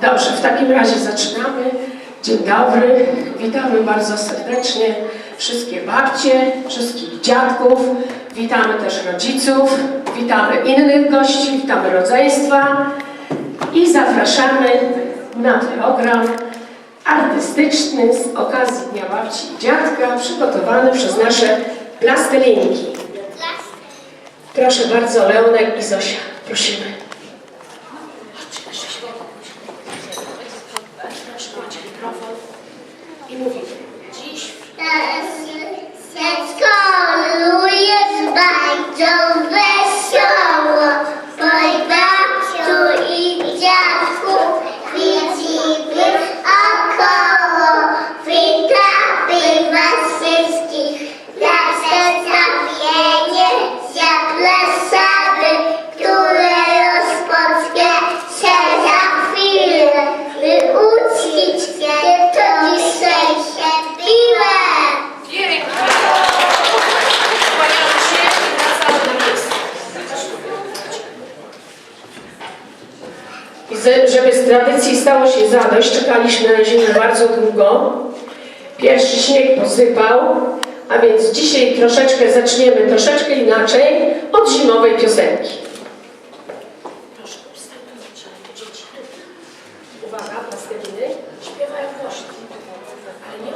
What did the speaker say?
Dobrze, w takim razie zaczynamy. Dzień dobry, witamy bardzo serdecznie wszystkie babcie, wszystkich dziadków, witamy też rodziców, witamy innych gości, witamy rodzeństwa i zapraszamy na program artystyczny z okazji Dnia Babci i Dziadka przygotowany przez nasze plastylinki. Proszę bardzo, Leonek i Zosia, prosimy. żeby z tradycji stało się zadość, czekaliśmy na zimę bardzo długo. Pierwszy śnieg posypał, a więc dzisiaj troszeczkę zaczniemy troszeczkę inaczej od zimowej piosenki. Proszę ustawić, dzieci. Uwaga, plasteliny śpiewają głośno, ale nie